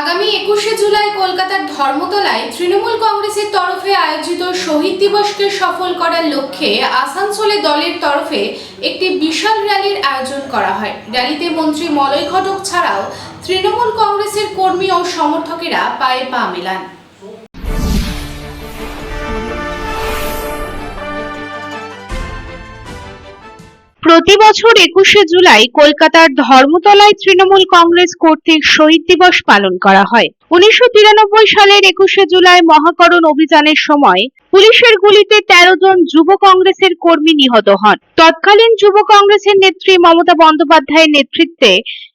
আগামী একুশে জুলাই কলকাতার ধর্মতলায় তৃণমূল কংগ্রেসের তরফে আয়োজিত শহীদ দিবসকে সফল করার লক্ষ্যে আসানসোলে দলের তরফে একটি বিশাল র্যালির আয়োজন করা হয়। র্যালিতে মন্ত্রী মলয় ঘটক ছাড়াও তৃণমূল কংগ্রেসের কর্মী ও সমর্থকেরা পায়ে পা মেলান। প্রতি বছর একুশে জুলাই কলকাতার ধর্মতলায় তৃণমূল কংগ্রেস কর্তৃক শহীদ দিবস পালন করা হয়। উনিশশো তিরানব্বই সালের একুশে জুলাই মহাকরণ অভিযানের সময় পুলিশের গুলিতে তেরো জন যুব কংগ্রেসের কর্মী নিহত হন। তৎকালীন যুব কংগ্রেসের নেত্রী মমতা বন্দ্যোপাধ্যায়ের নেতৃত্বে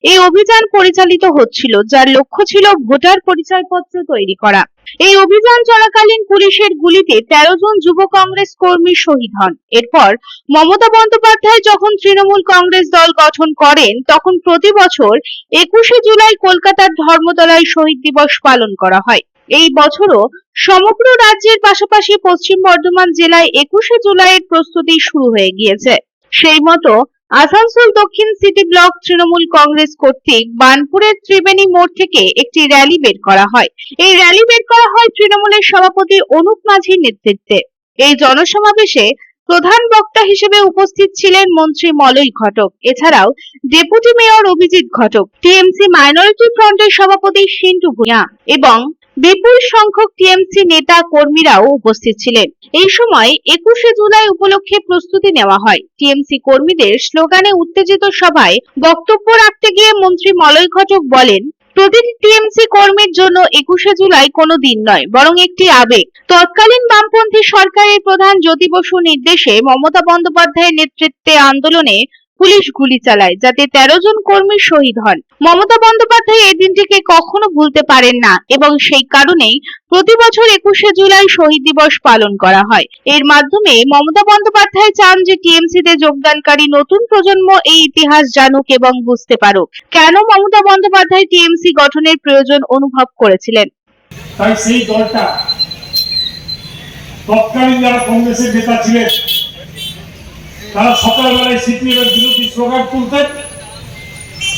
এই অভিযান পরিচালিত হচ্ছিল, যার লক্ষ্য ছিল ভোটার পরিচয়পত্র তৈরি করা। এই অভিযান চলাকালীন পুলিশের গুলিতে তেরো জন যুব কংগ্রেস কর্মী শহীদ হন। এরপর মমতা বন্দ্যোপাধ্যায় যখন তৃণমূল কংগ্রেস দল গঠন করেন, তখন প্রতি বছর একুশে জুলাই কলকাতার ধর্মতলায় শহীদ দিবস পালন করা হয়। এই বছরও সমগ্র রাজ্যের পাশাপাশি পশ্চিম বর্ধমান জেলায় একুশে জুলাইয়ের প্রস্তুতি শুরু হয়ে গিয়েছে। সেই মতো আসানসোল দক্ষিণ সিটি ব্লক তৃণমূল কংগ্রেস কর্তৃক বানপুরের ত্রিবেণী মোড় থেকে একটি র্যালি বের করা হয়। এই র্যালি বের করা হয় তৃণমূলের সভাপতি অনুপ মাঝির নেতৃত্বে। এই জনসমাবেশে প্রধান বক্তা হিসেবে উপস্থিত ছিলেন মন্ত্রী মলয় ঘটক, এছাড়াও deputy mayor Abhijit Ghatak, TMC minority ফ্রন্টের সভাপতি সিন্টু ভূঁইয়া এবং বিপুল সংখ্যক টিএমসি নেতা কর্মীরাও উপস্থিত ছিলেন। এই সময় একুশে জুলাই উপলক্ষে প্রস্তুতি নেওয়া হয়। টিএমসি কর্মীদের স্লোগানে উত্তেজিত সভায় বক্তব্য রাখতে গিয়ে মন্ত্রী মলয় ঘটক বলেন, প্রতিটি টিএমসি কর্মীর জন্য একুশে জুলাই কোনো দিন নয়, বরং একটি আবেগ। তৎকালীন বামপন্থী সরকারের প্রধান জ্যোতি বসু নির্দেশে মমতা বন্দ্যোপাধ্যায়ের নেতৃত্বে আন্দোলনে পুলিশ গুলি চালায় যাতে তেরো জন কর্মী শহীদ হন। মমতা বন্দ্যোপাধ্যায় এই দিনটিকে কখনো ভুলতে পারেন না এবং সেই কারণেই প্রতি বছর একুশে জুলাই শহীদ দিবস পালন করা হয়। এর মাধ্যমে মমতা বন্দ্যোপাধ্যায় চান যে টিএমসি তে যোগদানকারী নতুন প্রজন্ম এই ইতিহাস জানুক এবং বুঝতে পারুক। কেন মমতা বন্দ্যোপাধ্যায় টিএমসি গঠনের প্রয়োজন অনুভব করেছিলেন? তাই সেই দলটা তৎকালীন যারা কংগ্রেসের নেতা ছিলেন তারা সকালবেলায় সিপিএম এর বিরোধী স্লোগান তুলতেন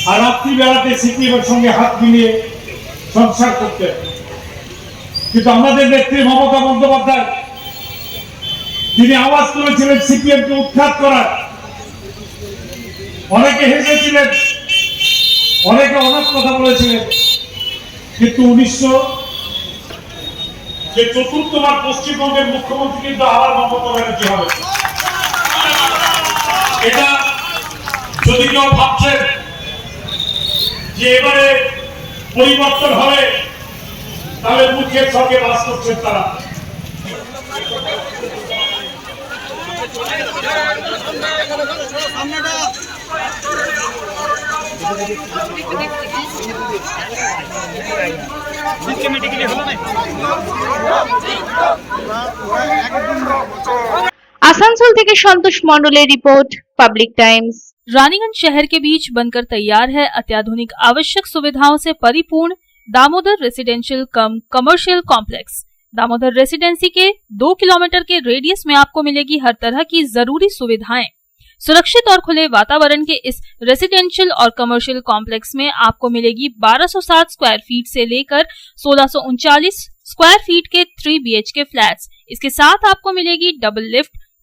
আর রাত্রিবেলাতে সিপিএম এর সঙ্গে হাত মিলিয়ে সংসার করতেন। কিন্তু আমাদের নেত্রী মমতা বন্দ্যোপাধ্যায়, তিনি আওয়াজ তুলেছিলেন সিপিএম কে উৎখাত করার। অনেকে হেসেছিলেন, অনেকে অনেক কথা বলেছিলেন। কিন্তু উনিশশো যে চতুর্থবার পশ্চিমবঙ্গের মুখ্যমন্ত্রী কিন্তু আবার মমতা ব্যানার্জি হবে এটা যদি কেউ ভাবছেন যে এবারে পরিবর্তন হবে তাহলে মুখের সঙ্গে বাস করছেন তারা। আসানসোল থেকে সন্তোষ মণ্ডলের রিপোর্ট পাবলিক টাইমস रानीगंज शहर के बीच बनकर तैयार है अत्याधुनिक आवश्यक सुविधाओं से परिपूर्ण Damodar residential cum commercial complex Damodar residency के दो किलोमीटर के रेडियस में आपको मिलेगी हर तरह की जरूरी सुविधाएं सुरक्षित और खुले वातावरण के इस रेसिडेंशियल और कमर्शियल कॉम्प्लेक्स में आपको मिलेगी 1260 स्क्वायर फीट से लेकर सोलह स्क्वायर फीट के थ्री बी के फ्लैट्स इसके साथ आपको मिलेगी डबल लिफ्ट